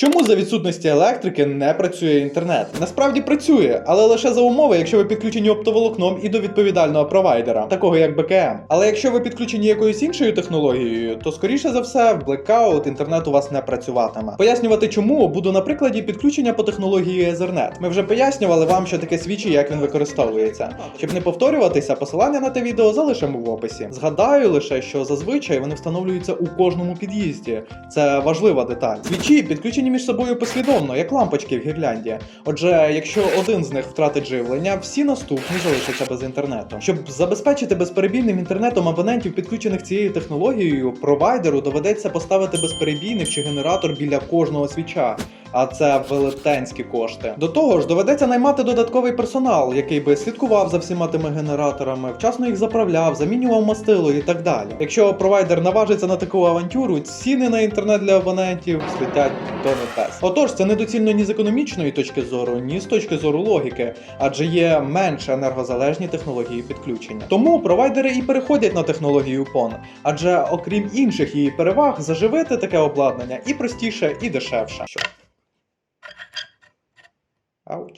Чому за відсутності електрики не працює інтернет? Насправді працює, але лише за умови, якщо ви підключені оптоволокном і до відповідального провайдера, такого як БКМ. Але якщо ви підключені якоюсь іншою технологією, то скоріше за все в блекаут інтернет у вас не працюватиме. Пояснювати чому буду на прикладі підключення по технології Ethernet. Ми вже пояснювали вам, що таке свічі, як він використовується. Щоб не повторюватися, посилання на те відео залишимо в описі. Згадаю лише, що зазвичай вони встановлюються у кожному під'їзді. Це важлива деталь. Свічі підключені між собою послідовно, як лампочки в гірлянді. Отже, якщо один з них втратить живлення, всі наступні залишаться без інтернету. Щоб забезпечити безперебійним інтернетом абонентів, підключених цією технологією, провайдеру доведеться поставити безперебійник чи генератор біля кожного свіча. А це велетенські кошти. До того ж, доведеться наймати додатковий персонал, який би слідкував за всіма тими генераторами, вчасно їх заправляв, замінював мастило і так далі. Якщо провайдер наважиться на таку авантюру, ціни на інтернет для абонентів злетять до небес. Отож, це недоцільно ні з економічної точки зору, ні з точки зору логіки, адже є менш енергозалежні технології підключення. Тому провайдери і переходять на технологію PON, адже окрім інших її переваг, заживити таке обладнання і простіше, і дешевше. Що? Ауч.